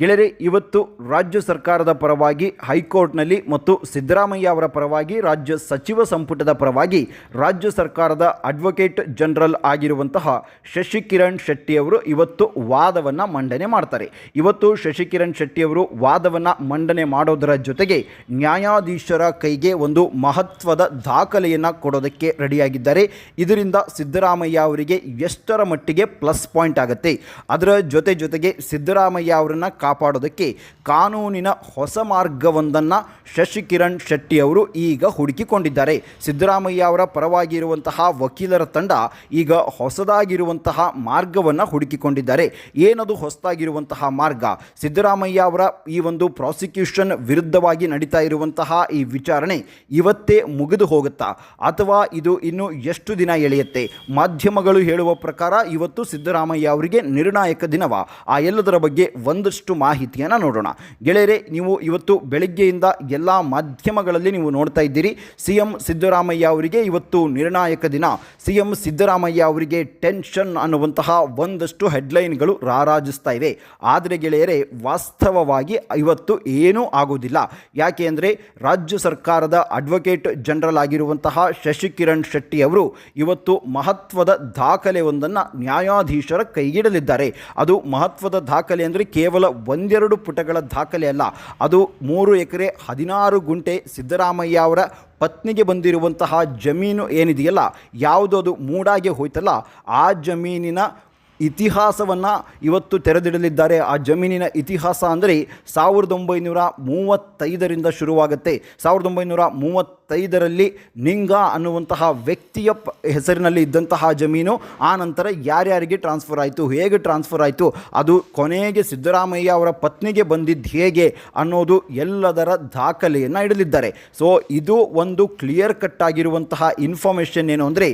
ಗೆಳೆಯರೆ, ಇವತ್ತು ರಾಜ್ಯ ಸರ್ಕಾರದ ಪರವಾಗಿ, ಹೈಕೋರ್ಟ್ನಲ್ಲಿ ಮತ್ತು ಸಿದ್ದರಾಮಯ್ಯ ಅವರ ಪರವಾಗಿ, ರಾಜ್ಯ ಸಚಿವ ಸಂಪುಟದ ಪರವಾಗಿ, ರಾಜ್ಯ ಸರ್ಕಾರದ ಅಡ್ವೊಕೇಟ್ ಜನರಲ್ ಆಗಿರುವಂತಹ ಶಶಿಕಿರಣ್ ಶೆಟ್ಟಿಯವರು ಇವತ್ತು ವಾದವನ್ನು ಮಂಡನೆ ಮಾಡ್ತಾರೆ. ಇವತ್ತು ಶಶಿಕಿರಣ್ ಶೆಟ್ಟಿಯವರು ವಾದವನ್ನು ಮಂಡನೆ ಮಾಡೋದರ ಜೊತೆಗೆ ನ್ಯಾಯಾಧೀಶರ ಕೈಗೆ ಒಂದು ಮಹತ್ವದ ದಾಖಲೆಯನ್ನು ಕೊಡೋದಕ್ಕೆ ರೆಡಿಯಾಗಿದ್ದಾರೆ. ಇದರಿಂದ ಸಿದ್ದರಾಮಯ್ಯ ಅವರಿಗೆ ಎಷ್ಟರ ಮಟ್ಟಿಗೆ ಪ್ಲಸ್ ಪಾಯಿಂಟ್ ಆಗುತ್ತೆ. ಅದರ ಜೊತೆ ಜೊತೆಗೆ ಸಿದ್ದರಾಮಯ್ಯ ಅವರನ್ನು ಕಾಪಾಡೋದಕ್ಕೆ ಕಾನೂನಿನ ಹೊಸ ಮಾರ್ಗವೊಂದನ್ನು ಶಶಿಕಿರಣ್ ಶೆಟ್ಟಿ ಅವರು ಈಗ ಹುಡುಕಿಕೊಂಡಿದ್ದಾರೆ. ಸಿದ್ದರಾಮಯ್ಯ ಅವರ ಪರವಾಗಿ ಇರುವಂತಹ ವಕೀಲರ ತಂಡ ಈಗ ಹೊಸದಾಗಿರುವಂತಹ ಮಾರ್ಗವನ್ನು ಹುಡುಕಿಕೊಂಡಿದ್ದಾರೆ. ಏನದು ಹೊಸದಾಗಿರುವಂತಹ ಮಾರ್ಗ? ಸಿದ್ದರಾಮಯ್ಯ ಅವರ ಈ ಒಂದು ಪ್ರಾಸಿಕ್ಯೂಷನ್ ವಿರುದ್ಧವಾಗಿ ನಡೀತಾ ಇರುವಂತಹ ಈ ವಿಚಾರಣೆ ಇವತ್ತೇ ಮುಗಿದು ಹೋಗುತ್ತಾ? ಅಥವಾ ಇದು ಇನ್ನು ಎಷ್ಟು ದಿನ ಎಳೆಯುತ್ತೆ? ಮಾಧ್ಯಮಗಳು ಹೇಳುವ ಪ್ರಕಾರ ಇವತ್ತು ಸಿದ್ದರಾಮಯ್ಯ ಅವರಿಗೆ ನಿರ್ಣಾಯಕ ದಿನವ? ಆ ಎಲ್ಲದರ ಬಗ್ಗೆ ಒಂದಷ್ಟು ಮಾಹಿತಿಯನ್ನು ನೋಡೋಣ. ಗೆಳೆಯರೆ, ನೀವು ಇವತ್ತು ಬೆಳಗ್ಗೆಯಿಂದ ಎಲ್ಲ ಮಾಧ್ಯಮಗಳಲ್ಲಿ ನೀವು ನೋಡ್ತಾ ಇದ್ದೀರಿ. ಸಿ ಎಂ ಸಿದ್ದರಾಮಯ್ಯ ಅವರಿಗೆ ಇವತ್ತು ನಿರ್ಣಾಯಕ ದಿನ. ಸಿ ಎಂ ಸಿದ್ದರಾಮಯ್ಯ ಅವರಿಗೆ ಟೆನ್ಷನ್ ಅನ್ನುವಂತಹ ಒಂದಷ್ಟು ಹೆಡ್ಲೈನ್ಗಳು ರಾರಾಜಿಸ್ತಾ ಇವೆ. ಆದರೆ ಗೆಳೆಯರೆ, ವಾಸ್ತವವಾಗಿ ಇವತ್ತು ಏನೂ ಆಗೋದಿಲ್ಲ. ಯಾಕೆ ಅಂದರೆ ರಾಜ್ಯ ಸರ್ಕಾರದ ಅಡ್ವೊಕೇಟ್ ಜನರಲ್ ಆಗಿರುವಂತಹ ಶಶಿಕಿರಣ್ ಶೆಟ್ಟಿ ಅವರು ಇವತ್ತು ಮಹತ್ವದ ದಾಖಲೆ ಒಂದನ್ನು ನ್ಯಾಯಾಧೀಶರ ಕೈಗಿಡಲಿದ್ದಾರೆ. ಅದು ಮಹತ್ವದ ದಾಖಲೆ ಅಂದರೆ ಕೇವಲ ಒಂದೆರಡು ಪುಟಗಳ ದಾಖಲೆ ಅಲ್ಲ. ಅದು ಮೂರು ಎಕರೆ, ಹದಿನಾರು ಗುಂಟೆ ಸಿದ್ದರಾಮಯ್ಯ ಅವರ ಪತ್ನಿಗೆ ಬಂದಿರುವಂತಹ ಜಮೀನು ಏನಿದೆಯಲ್ಲ ಯಾವುದು ಅದು ಮೂಡಾಗೆ ಹೋಯ್ತಲ್ಲ, ಆ ಜಮೀನಿನ ಇತಿಹಾಸವನ್ನು ಇವತ್ತು ತೆರೆದಿಡಲಿದ್ದಾರೆ. ಆ ಜಮೀನಿನ ಇತಿಹಾಸ ಅಂದರೆ ಸಾವಿರದ ಒಂಬೈನೂರ ಮೂವತ್ತೈದರಿಂದ ಶುರುವಾಗುತ್ತೆ. ಸಾವಿರದ ಒಂಬೈನೂರ ಮೂವತ್ತೈದರಲ್ಲಿ ನಿಂಗ ಅನ್ನುವಂತಹ ವ್ಯಕ್ತಿಯ ಹೆಸರಿನಲ್ಲಿ ಇದ್ದಂತಹ ಜಮೀನು, ಆ ನಂತರ ಯಾರ್ಯಾರಿಗೆ ಟ್ರಾನ್ಸ್ಫರ್ ಆಯಿತು, ಹೇಗೆ ಟ್ರಾನ್ಸ್ಫರ್ ಆಯಿತು, ಅದು ಕೊನೆಗೆ ಸಿದ್ದರಾಮಯ್ಯ ಅವರ ಪತ್ನಿಗೆ ಬಂದಿದ್ದು ಹೇಗೆ ಅನ್ನೋದು ಎಲ್ಲದರ ದಾಖಲೆಯನ್ನು ಇಡಲಿದ್ದಾರೆ. ಸೊ ಇದು ಒಂದು ಕ್ಲಿಯರ್ ಕಟ್ ಆಗಿರುವಂತಹ ಇನ್ಫಾರ್ಮೇಷನ್ ಏನು ಅಂದರೆ,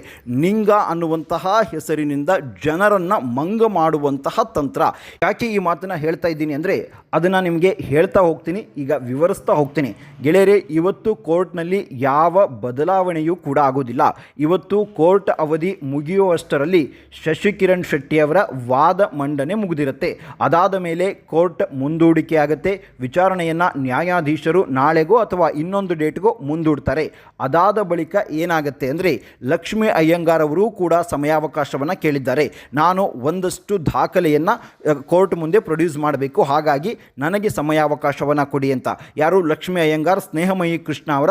ನಿಂಗ ಅನ್ನುವಂತಹ ಹೆಸರಿನಿಂದ ಜನರನ್ನು ಮಂಗ ಮಾಡುವಂತಹ ತಂತ್ರ. ಯಾಕೆ ಈ ಮಾತನ್ನು ಹೇಳ್ತಾ ಇದ್ದೀನಿ ಅಂದರೆ, ಅದನ್ನು ನಿಮಗೆ ಹೇಳ್ತಾ ಹೋಗ್ತೀನಿ, ಈಗ ವಿವರಿಸ್ತಾ ಹೋಗ್ತೀನಿ. ಗೆಳೆಯರೇ, ಇವತ್ತು ಕೋರ್ಟ್ನಲ್ಲಿ ಯಾವ ಬದಲಾವಣೆಯೂ ಕೂಡ ಆಗೋದಿಲ್ಲ ಇವತ್ತು ಕೋರ್ಟ್ ಅವಧಿ ಮುಗಿಯುವಷ್ಟರಲ್ಲಿ ಶಶಿಕಿರಣ್ ಶೆಟ್ಟಿಯವರ ವಾದ ಮಂಡನೆ ಮುಗಿದಿರುತ್ತೆ. ಅದಾದ ಮೇಲೆ ಕೋರ್ಟ್ ಮುಂದೂಡಿಕೆ ಆಗುತ್ತೆ ವಿಚಾರಣೆಯನ್ನು ನ್ಯಾಯಾಧೀಶರು ನಾಳೆಗೋ ಅಥವಾ ಇನ್ನೊಂದು ಡೇಟ್ಗೋ ಮುಂದೂಡ್ತಾರೆ. ಅದಾದ ಬಳಿಕ ಏನಾಗುತ್ತೆ ಅಂದರೆ ಲಕ್ಷ್ಮೀ ಅಯ್ಯಂಗಾರ್ ಅವರು ಕೂಡ ಸಮಯಾವಕಾಶವನ್ನು ಕೇಳಿದ್ದಾರೆ. ನಾನು ಒಂದಷ್ಟು ದಾಖಲೆಯನ್ನು ಕೋರ್ಟ್ ಮುಂದೆ ಪ್ರೊಡ್ಯೂಸ್ ಮಾಡಬೇಕು. ಹಾಗಾಗಿ ನನಗೆ ಸಮಯಾವಕಾಶವನ್ನು ಕೊಡಿ ಅಂತ. ಯಾರು ಲಕ್ಷ್ಮೀ ಅಯ್ಯಂಗಾರ್, ಸ್ನೇಹಮಯಿ ಕೃಷ್ಣ ಅವರ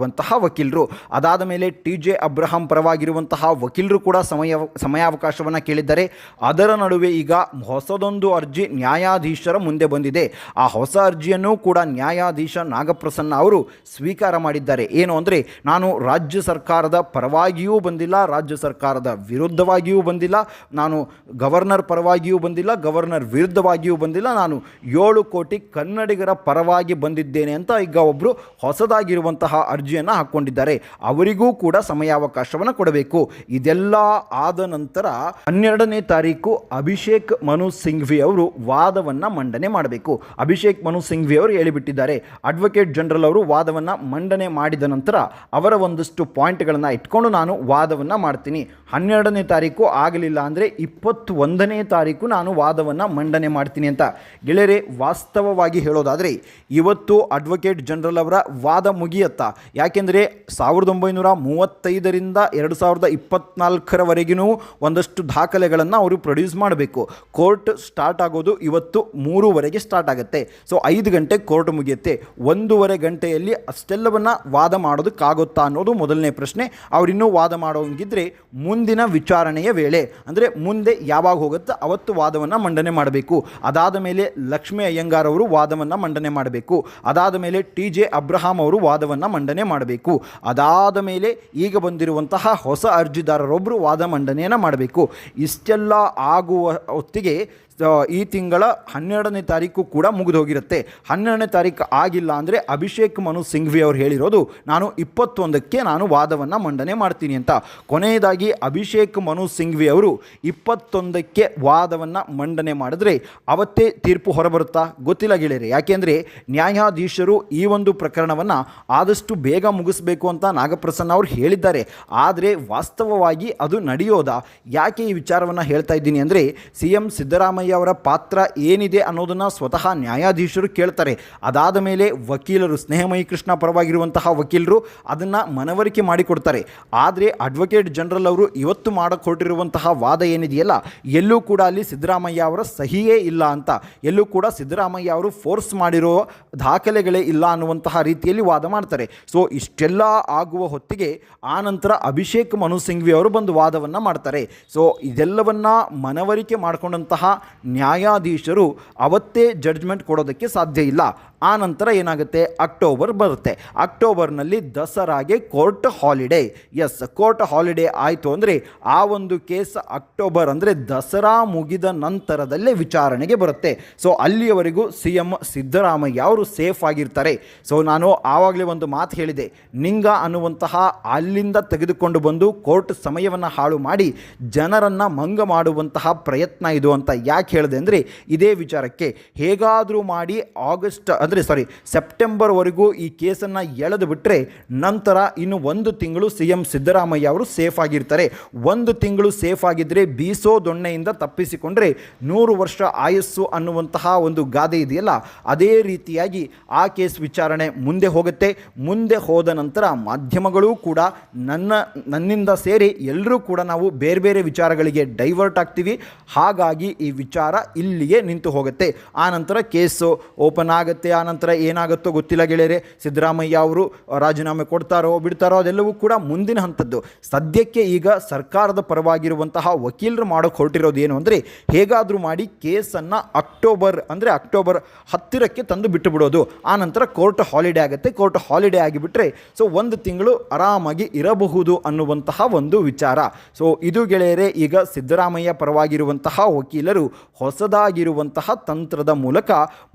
ಪರವಾಗಿರುವಂತಹ ವಕೀಲರು. ಅದಾದ ಮೇಲೆ ಟಿ ಜೆ ಅಬ್ರಹಾಂ ಪರವಾಗಿರುವಂತಹ ವಕೀಲರು ಕೂಡ ಸಮಯ, ಸಮಯಾವಕಾಶವನ್ನು ಕೇಳಿದ್ದಾರೆ. ಅದರ ನಡುವೆ ಈಗ ಹೊಸದೊಂದು ಅರ್ಜಿ ನ್ಯಾಯಾಧೀಶರ ಮುಂದೆ ಬಂದಿದೆ. ಆ ಹೊಸ ಅರ್ಜಿಯನ್ನು ಕೂಡ ನ್ಯಾಯಾಧೀಶ ನಾಗಪ್ರಸನ್ನ ಅವರು ಸ್ವೀಕಾರ ಮಾಡಿದ್ದಾರೆ. ಏನು ಅಂದರೆ, ನಾನು ರಾಜ್ಯ ಸರ್ಕಾರದ ಪರವಾಗಿಯೂ ಬಂದಿಲ್ಲ, ರಾಜ್ಯ ಸರ್ಕಾರದ ವಿರುದ್ಧವಾಗಿಯೂ ಬಂದಿಲ್ಲ, ನಾನು ಗವರ್ನರ್ ಪರವಾಗಿಯೂ ಬಂದಿಲ್ಲ, ಗವರ್ನರ್ ವಿರುದ್ಧವಾಗಿಯೂ ಬಂದಿಲ್ಲ, ನಾನು ಏಳು ಕೋಟಿ ಕನ್ನಡಿಗರ ಪರವಾಗಿ ಬಂದಿದ್ದೇನೆ ಅಂತ ಈಗ ಒಬ್ಬರು ಹೊಸದಾಗಿರುವಂತಹ ಅರ್ಜಿಯನ್ನು ಹಾಕ್ಕೊಂಡಿದ್ದಾರೆ ಅವರಿಗೂ ಕೂಡ ಸಮಯಾವಕಾಶವನ್ನು ಕೊಡಬೇಕು. ಇದೆಲ್ಲ ಆದ ನಂತರ ಹನ್ನೆರಡನೇ ತಾರೀಕು ಅಭಿಷೇಕ್ ಮನು ಸಿಂಘ್ವಿ ಅವರು ವಾದವನ್ನು ಮಂಡನೆ ಮಾಡಬೇಕು. ಅಭಿಷೇಕ್ ಮನು ಸಿಂಘ್ವಿ ಅವರು ಹೇಳಿಬಿಟ್ಟಿದ್ದಾರೆ. ಅಡ್ವೊಕೇಟ್ ಜನರಲ್ ಅವರು ವಾದವನ್ನು ಮಂಡನೆ ಮಾಡಿದ ನಂತರ ಅವರ ಒಂದಷ್ಟು ಪಾಯಿಂಟ್ಗಳನ್ನು ಇಟ್ಕೊಂಡು ನಾನು ವಾದವನ್ನು ಮಾಡ್ತೀನಿ. ಹನ್ನೆರಡನೇ ತಾರೀಕು ಆಗಲಿಲ್ಲ ಅಂದರೆ ಇಪ್ಪತ್ತೊಂದನೇ ತಾರೀಕು ನಾನು ವಾದವನ್ನು ಮಂಡನೆ ಮಾಡ್ತೀನಿ ಅಂತ. ಗೆಳೆಯರೆ, ವಾಸ್ತವವಾಗಿ ಹೇಳೋದಾದರೆ, ಇವತ್ತು ಅಡ್ವೊಕೇಟ್ ಜನರಲ್ ಅವರ ವಾದ ಮುಗಿಯತ್ತಾ? ಯಾಕೆಂದರೆ ಸಾವಿರದ ಒಂಬೈನೂರ ಮೂವತ್ತೈದರಿಂದ ಎರಡು ಸಾವಿರದ ಇಪ್ಪತ್ನಾಲ್ಕರವರೆಗಿನೂ ಒಂದಷ್ಟು ದಾಖಲೆಗಳನ್ನು ಅವರು ಪ್ರೊಡ್ಯೂಸ್ ಮಾಡಬೇಕು. ಕೋರ್ಟ್ ಸ್ಟಾರ್ಟ್ ಆಗೋದು ಇವತ್ತು ಮೂರುವರೆಗೆ ಸ್ಟಾರ್ಟ್ ಆಗುತ್ತೆ. ಸೊ, ಐದು ಗಂಟೆ ಕೋರ್ಟ್ ಮುಗಿಯುತ್ತೆ. ಒಂದೂವರೆ ಗಂಟೆಯಲ್ಲಿ ಅಷ್ಟೆಲ್ಲವನ್ನು ವಾದ ಮಾಡೋದಕ್ಕಾಗುತ್ತಾ ಅನ್ನೋದು ಮೊದಲನೇ ಪ್ರಶ್ನೆ. ಅವರಿನ್ನೂ ವಾದ ಮಾಡೋಂಗಿದ್ರೆ ಮುಂದಿನ ವಿಚಾರಣೆಯ ವೇಳೆ, ಅಂದರೆ ಮುಂದೆ ಯಾವಾಗ ಹೋಗುತ್ತೋ ಅವತ್ತು ವಾದವನ್ನು ಮಂಡನೆ ಮಾಡಬೇಕು. ಅದಾದ ಮೇಲೆ ಲಕ್ಷ್ಮೀ ಅಯ್ಯಂಗಾರ್ ಅವರು ವಾದವನ್ನು ಮಂಡನೆ ಮಾಡಬೇಕು. ಅದಾದ ಮೇಲೆ ಟಿ ಜೆ ಅಬ್ರಹಾಂ ಅವರು ವಾದವನ್ನು ಮಂಡನೆ ಮಾಡಬೇಕು. ಅದಾದ ಮೇಲೆ ಈಗ ಬಂದಿರುವಂತಹ ಹೊಸ ಅರ್ಜಿದಾರರೊಬ್ಬರು ವಾದ ಮಂಡನೆಯನ್ನು ಮಾಡಬೇಕು. ಇಷ್ಟೆಲ್ಲ ಆಗುವ ಹೊತ್ತಿಗೆ ಈ ತಿಂಗಳ ಹನ್ನೆರಡನೇ ತಾರೀಕು ಕೂಡ ಮುಗಿದು ಹೋಗಿರುತ್ತೆ. ಹನ್ನೆರಡನೇ ತಾರೀಕು ಆಗಿಲ್ಲ ಅಂದರೆ ಅಭಿಷೇಕ್ ಮನು ಸಿಂಘ್ವಿ ಅವರು ಹೇಳಿರೋದು, ನಾನು ಇಪ್ಪತ್ತೊಂದಕ್ಕೆ ನಾನು ವಾದವನ್ನು ಮಂಡನೆ ಮಾಡ್ತೀನಿ ಅಂತ. ಕೊನೆಯದಾಗಿ ಅಭಿಷೇಕ್ ಮನು ಸಿಂಘ್ವಿ ಅವರು, ಇಪ್ಪತ್ತೊಂದಕ್ಕೆ ವಾದವನ್ನು ಮಂಡನೆ ಮಾಡಿದ್ರೆ ಅವತ್ತೇ ತೀರ್ಪು ಹೊರಬರುತ್ತಾ? ಗೊತ್ತಿಲ್ಲ ಗೆಳೆಯರೆ, ಯಾಕೆಂದರೆ ನ್ಯಾಯಾಧೀಶರು ಈ ಒಂದು ಪ್ರಕರಣವನ್ನು ಆದಷ್ಟು ಬೇಗ ಮುಗಿಸ್ಬೇಕು ಅಂತ ನಾಗಪ್ರಸನ್ನ ಅವರು ಹೇಳಿದ್ದಾರೆ. ಆದರೆ ವಾಸ್ತವವಾಗಿ ಅದು ನಡೆಯೋದಾ? ಯಾಕೆ ಈ ವಿಚಾರವನ್ನು ಹೇಳ್ತಾ ಇದ್ದೀನಿ ಅಂದರೆ ಸಿ ಎಂ ಸಿದ್ದರಾಮಯ್ಯ ಅವರ ಪಾತ್ರ ಏನಿದೆ ಅನ್ನೋದನ್ನು ಸ್ವತಃ ನ್ಯಾಯಾಧೀಶರು ಕೇಳ್ತಾರೆ. ಅದಾದ ಮೇಲೆ ವಕೀಲರು, ಸ್ನೇಹಮಯಿ ಕೃಷ್ಣ ಪರವಾಗಿರುವಂತಹ ವಕೀಲರು ಅದನ್ನು ಮನವರಿಕೆ ಮಾಡಿಕೊಡ್ತಾರೆ. ಆದರೆ ಅಡ್ವೊಕೇಟ್ ಜನರಲ್ ಅವರು ಇವತ್ತು ಮಾಡಿಕೊಟ್ಟಿರುವಂತಹ ವಾದ ಏನಿದೆಯಲ್ಲ, ಎಲ್ಲೂ ಕೂಡ ಅಲ್ಲಿ ಸಿದ್ದರಾಮಯ್ಯ ಅವರ ಸಹಿಯೇ ಇಲ್ಲ ಅಂತ. ಎಲ್ಲೂ ಕೂಡ ಸಿದ್ದರಾಮಯ್ಯ ಅವರು ಫೋರ್ಸ್ ಮಾಡಿರೋ ದಾಖಲೆಗಳೇ ಇಲ್ಲ ಅನ್ನುವಂತಹ ರೀತಿಯಲ್ಲಿ ವಾದ ಮಾಡ್ತಾರೆ. ಸೊ ಇಷ್ಟೆಲ್ಲ ಆಗುವ ಹೊತ್ತಿಗೆ ಆನಂತರ ಅಭಿಷೇಕ್ ಮನು ಸಿಂಘ್ವಿ ಅವರು ಬಂದು ವಾದವನ್ನು ಮಾಡ್ತಾರೆ. ಸೊ ಇದೆಲ್ಲವನ್ನ ಮನವರಿಕೆ ಮಾಡಿಕೊಂಡಂತಹ ನ್ಯಾಯಾಧೀಶರು ಅವತ್ತೇ ಜಡ್ಜ್ಮೆಂಟ್ ಕೊಡೋದಕ್ಕೆ ಸಾಧ್ಯ ಇಲ್ಲ. ಆ ನಂತರ ಏನಾಗುತ್ತೆ? ಅಕ್ಟೋಬರ್ ಬರುತ್ತೆ. ಅಕ್ಟೋಬರ್ನಲ್ಲಿ ದಸರಾಗೆ court holiday. Yes court holiday ಆಯಿತು ಅಂದರೆ ಆ ಒಂದು ಕೇಸ್ ಅಕ್ಟೋಬರ್ ಅಂದರೆ ದಸರಾ ಮುಗಿದ ನಂತರದಲ್ಲೇ ವಿಚಾರಣೆಗೆ ಬರುತ್ತೆ. ಸೊ ಅಲ್ಲಿಯವರೆಗೂ ಸಿ ಎಂ ಸಿದ್ದರಾಮಯ್ಯ ಅವರು ಸೇಫ್ ಆಗಿರ್ತಾರೆ. ಸೊ ನಾನು ಆವಾಗಲೇ ಒಂದು ಮಾತು ಹೇಳಿದೆ. ನಿಂಗ ಅನ್ನುವಂತಹ ಅಲ್ಲಿಂದ ತೆಗೆದುಕೊಂಡು ಬಂದು ಕೋರ್ಟ್ ಸಮಯವನ್ನು ಹಾಳು ಮಾಡಿ ಜನರನ್ನು ಮಂಗ ಮಾಡುವಂತಹ ಪ್ರಯತ್ನ ಇದು ಅಂತ ಯಾಕೆ ಹೇಳಿದೆ ಅಂದರೆ ಇದೇ ವಿಚಾರಕ್ಕೆ ಹೇಗಾದರೂ ಮಾಡಿ ಆಗಸ್ಟ್ ಅಂದರೆ ಸಾರಿ ಸೆಪ್ಟೆಂಬರ್ವರೆಗೂ ಈ ಕೇಸನ್ನು ಎಳೆದು ಬಿಟ್ಟರೆ ನಂತರ ಇನ್ನು ಒಂದು ತಿಂಗಳು ಸಿ ಎಂ ಸಿದ್ದರಾಮಯ್ಯ ಅವರು ಸೇಫ್ ಆಗಿರ್ತಾರೆ. ಒಂದು ತಿಂಗಳು ಸೇಫ್ ಆಗಿದ್ದರೆ ಬೀಸೋ ದೊಣ್ಣೆಯಿಂದ ತಪ್ಪಿಸಿಕೊಂಡ್ರೆ ನೂರು ವರ್ಷ ಆಯಸ್ಸು ಅನ್ನುವಂತಹ ಒಂದು ಗಾದೆ ಇದೆಯಲ್ಲ, ಅದೇ ರೀತಿಯಾಗಿ ಆ ಕೇಸ್ ವಿಚಾರಣೆ ಮುಂದೆ ಹೋಗುತ್ತೆ. ಮುಂದೆ ಹೋದ ನಂತರ ಮಾಧ್ಯಮಗಳು ಕೂಡ ನನ್ನ, ನನ್ನಿಂದ ಸೇರಿ ಎಲ್ಲರೂ ಕೂಡ ನಾವು ಬೇರೆ ಬೇರೆ ವಿಚಾರಗಳಿಗೆ ಡೈವರ್ಟ್ ಆಗ್ತೀವಿ. ಹಾಗಾಗಿ ಈ ವಿಚಾರ ಇಲ್ಲಿಗೆ ನಿಂತು ಹೋಗುತ್ತೆ. ಆ ನಂತರ ಕೇಸು ಓಪನ್ ಆಗುತ್ತೆ. ನಂತರ ಏನಾಗುತ್ತೋ ಗೊತ್ತಿಲ್ಲ ಗೆಳೆಯರೆ. ಸಿದ್ದರಾಮಯ್ಯ ಅವರು ರಾಜೀನಾಮೆ ಕೊಡ್ತಾರೋ ಬಿಡ್ತಾರೋ ಅದೆಲ್ಲವೂ ಕೂಡ ಮುಂದಿನ ಹಂತದ್ದು. ಸದ್ಯಕ್ಕೆ ಈಗ ಸರ್ಕಾರದ ಪರವಾಗಿರುವಂತಹ ವಕೀಲರು ಮಾಡೋಕ್ಕೆ ಹೊರಟಿರೋದು ಏನು ಅಂದರೆ, ಹೇಗಾದರೂ ಮಾಡಿ ಕೇಸನ್ನು ಅಕ್ಟೋಬರ್ ಅಂದರೆ ಅಕ್ಟೋಬರ್ ಹತ್ತಿರಕ್ಕೆ ತಂದು ಬಿಟ್ಟು ಬಿಡೋದು ಆ ನಂತರ ಕೋರ್ಟ್ ಹಾಲಿಡೇ ಆಗುತ್ತೆ. ಕೋರ್ಟ್ ಹಾಲಿಡೇ ಆಗಿಬಿಟ್ರೆ, ಸೊ ಒಂದು ತಿಂಗಳು ಆರಾಮಾಗಿ ಇರಬಹುದು ಅನ್ನುವಂತಹ ಒಂದು ವಿಚಾರ. ಸೊ ಇದು ಗೆಳೆಯರೆ, ಈಗ ಸಿದ್ದರಾಮಯ್ಯ ಪರವಾಗಿರುವಂತಹ ವಕೀಲರು ಹೊಸದಾಗಿರುವಂತಹ ತಂತ್ರದ ಮೂಲಕ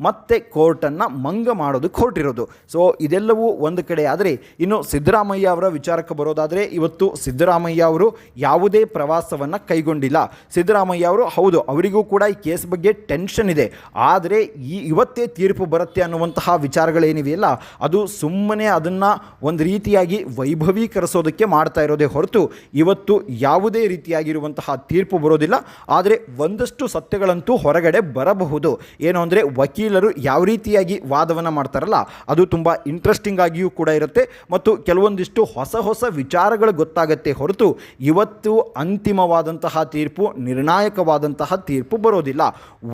ಮತ್ತೆ ಕೋರ್ಟನ್ನು ಮಂಗ ಮಾಡೋದಕ್ಕೆ ಹೊರಟಿರೋದು ಸೊ ಇದೆಲ್ಲವೂ ಒಂದು ಕಡೆ ಆದರೆ, ಇನ್ನು ಸಿದ್ದರಾಮಯ್ಯ ಅವರ ವಿಚಾರಕ್ಕೆ ಬರೋದಾದರೆ, ಇವತ್ತು ಸಿದ್ದರಾಮಯ್ಯ ಅವರು ಯಾವುದೇ ಪ್ರವಾಸವನ್ನು ಕೈಗೊಂಡಿಲ್ಲ. ಸಿದ್ದರಾಮಯ್ಯ ಅವರು, ಹೌದು, ಅವರಿಗೂ ಕೂಡ ಈ ಕೇಸ್ ಬಗ್ಗೆ ಟೆನ್ಷನ್ ಇದೆ. ಆದರೆ, ಈ ಇವತ್ತೇ ತೀರ್ಪು ಬರುತ್ತೆ ಅನ್ನುವಂತಹ ವಿಚಾರಗಳೇನಿವೆಯಲ್ಲ ಅದು ಸುಮ್ಮನೆ ಅದನ್ನು ಒಂದು ರೀತಿಯಾಗಿ ವೈಭವೀಕರಿಸೋದಕ್ಕೆ ಮಾಡ್ತಾ ಇರೋದೇ ಹೊರತು, ಇವತ್ತು ಯಾವುದೇ ರೀತಿಯಾಗಿರುವಂತಹ ತೀರ್ಪು ಬರೋದಿಲ್ಲ. ಆದರೆ, ಒಂದಷ್ಟು ಸತ್ಯಗಳಂತೂ ಹೊರಗಡೆ ಬರಬಹುದು. ಏನು ಅಂದರೆ, ವಕೀಲರು ಯಾವ ರೀತಿಯಾಗಿ ವಾದವನ್ನು ಮಾಡ್ತಾರಲ್ಲ, ಅದು ತುಂಬ ಇಂಟ್ರೆಸ್ಟಿಂಗ್ ಆಗಿಯೂ ಕೂಡ ಇರುತ್ತೆ. ಮತ್ತು ಕೆಲವೊಂದಿಷ್ಟು ಹೊಸ ಹೊಸ ವಿಚಾರಗಳು ಗೊತ್ತಾಗತ್ತೆ ಹೊರತು ಇವತ್ತು ಅಂತಿಮವಾದಂತಹ ತೀರ್ಪು, ನಿರ್ಣಾಯಕವಾದಂತಹ ತೀರ್ಪು ಬರೋದಿಲ್ಲ.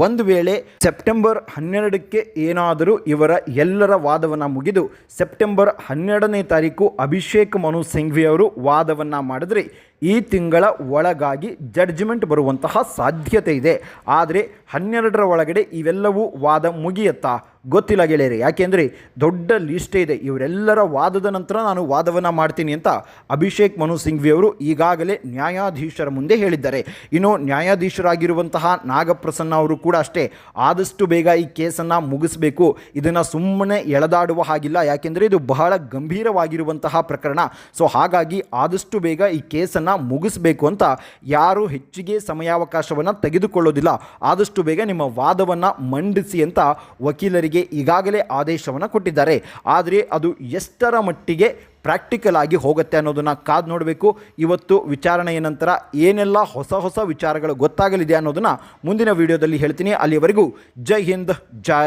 ಒಂದು ವೇಳೆ ಸೆಪ್ಟೆಂಬರ್ ಹನ್ನೆರಡಕ್ಕೆ ಏನಾದರೂ ಇವರ ಎಲ್ಲರ ವಾದವನ್ನು ಮುಗಿದು ಸೆಪ್ಟೆಂಬರ್ ಹನ್ನೆರಡನೇ ತಾರೀಕು ಅಭಿಷೇಕ್ ಮನು ಸಿಂಘ್ವಿ ಅವರು ವಾದವನ್ನು ಮಾಡಿದ್ರೆ ಈ ತಿಂಗಳ ಒಳಗಾಗಿ ಜಡ್ಜ್ಮೆಂಟ್ ಬರುವಂತಹ ಸಾಧ್ಯತೆ ಇದೆ. ಆದರೆ ಹನ್ನೆರಡರ ಒಳಗಡೆ ಇವೆಲ್ಲವೂ ವಾದ ಮುಗಿಯತ್ತಾ? ಗೊತ್ತಿಲ್ಲ ಗೆಳೆಯರೆ. ಯಾಕೆಂದರೆ ದೊಡ್ಡ ಲಿಸ್ಟೇ ಇದೆ. ಇವರೆಲ್ಲರ ವಾದದ ನಂತರ ನಾನು ವಾದವನ್ನು ಮಾಡ್ತೀನಿ ಅಂತ ಅಭಿಷೇಕ್ ಮನು ಸಿಂಘ್ವಿ ಅವರು ಈಗಾಗಲೇ ನ್ಯಾಯಾಧೀಶರ ಮುಂದೆ ಹೇಳಿದ್ದಾರೆ. ಇನ್ನು ನ್ಯಾಯಾಧೀಶರಾಗಿರುವಂತಹ ನಾಗಪ್ರಸನ್ನ ಅವರು ಕೂಡ ಅಷ್ಟೇ. ಆದಷ್ಟು ಬೇಗ ಈ ಕೇಸನ್ನು ಮುಗಿಸಬೇಕು. ಇದನ್ನು ಸುಮ್ಮನೆ ಎಳೆದಾಡುವ ಹಾಗಿಲ್ಲ. ಯಾಕೆಂದರೆ ಇದು ಬಹಳ ಗಂಭೀರವಾಗಿರುವಂತಹ ಪ್ರಕರಣ. ಸೊ ಹಾಗಾಗಿ ಆದಷ್ಟು ಬೇಗ ಈ ಕೇಸನ್ನು ಮುಗಿಸಬೇಕು ಅಂತ ಯಾರೂ ಹೆಚ್ಚಿಗೆ ಸಮಯಾವಕಾಶವನ್ನು ತೆಗೆದುಕೊಳ್ಳೋದಿಲ್ಲ. ಆದಷ್ಟು ಬೇಗ ನಿಮ್ಮ ವಾದವನ್ನು ಮಂಡಿಸಿ ಅಂತ ವಕೀಲರಿಗೆ ಈಗಾಗಲೇ ಆದೇಶವನ್ನು ಕೊಟ್ಟಿದ್ದಾರೆ. ಆದರೆ ಅದು ಎಷ್ಟರ ಮಟ್ಟಿಗೆ ಪ್ರಾಕ್ಟಿಕಲ್ ಆಗಿ ಹೋಗುತ್ತೆ ಅನ್ನೋದನ್ನು ಕಾದು ನೋಡಬೇಕು. ಇವತ್ತು ವಿಚಾರಣೆಯ ನಂತರ ಏನೆಲ್ಲ ಹೊಸ ಹೊಸ ವಿಚಾರಗಳು ಗೊತ್ತಾಗಲಿದೆ ಅನ್ನೋದನ್ನು ಮುಂದಿನ ವಿಡಿಯೋದಲ್ಲಿ ಹೇಳ್ತೀನಿ. ಅಲ್ಲಿವರೆಗೂ ಜೈ ಹಿಂದ್, ಜೈ